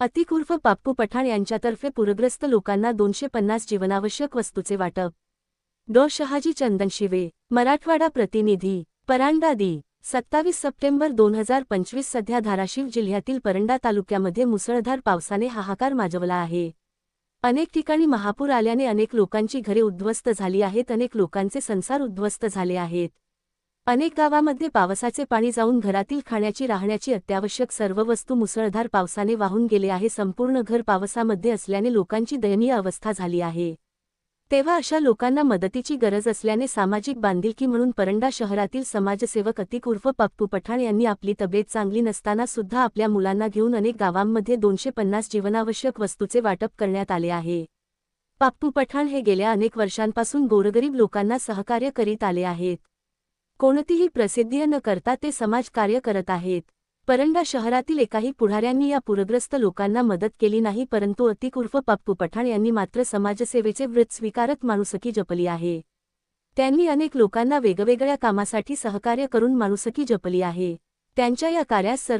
अतिक उर्फ पाप्पू पठाण यांच्यातर्फे पूरग्रस्त लोकांना दोनशे पन्नास जीवनावश्यक वस्तूचे वाटप. डॉ. शहाजी चंदनशिवे मराठवाडा प्रतिनिधी परांडादी सत्तावीस सप्टेंबर दोन हजार पंचवीस सध्या धाराशिव जिल्ह्यातील परंडा तालुक्यामध्ये मुसळधार पावसाने हाहाकार माजवला आहे. अनेक ठिकाणी महापूर आल्याने अनेक लोकांची घरे उद्ध्वस्त झाली आहेत अनेक लोकांचे संसार उद्ध्वस्त झाले आहेत. अनेक गावामध्ये पावसाचे पाणी जाऊन घरातील खाण्याची राहण्याची अत्यावश्यक सर्व वस्तू मुसळधार पावसाने वाहून गेले आहे. संपूर्ण घर पावसामध्ये असल्याने लोकांची दयनीय अवस्था झाली आहे. तेव्हा अशा लोकांना मदतीची गरज असल्याने सामाजिक बांधिलकी म्हणून परंडा शहरातील समाजसेवक अतिक उर्फ पप्पू पठाण यांनी आपली तब्येत चांगली नसताना सुद्धा आपल्या मुलांना घेऊन अनेक गावांमध्ये दोनशे पन्नास जीवनावश्यक वस्तूचे वाटप करण्यात आले आहे. पप्पू पठाण हे गेल्या अनेक वर्षांपासून गोरगरीब लोकांना सहकार्य करीत आले आहेत. कोणतीही प्रसिद्धी न करता ते समाजकार्य करत आहेत. परंडा शहरातील एकाही पुढाऱ्यांनी या पूरग्रस्त लोकांना मदत केली नाही परंतु अतिक उर्फ पप्पू पठाण यांनी मात्र समाजसेवेचे व्रत स्वीकारत माणुसकी जपली आहे. त्यांनी अनेक लोकांना वेगवेगळ्या कामासाठी सहकार्य करून माणुसकी जपली आहे. त्यांच्या या कार्यास सर्व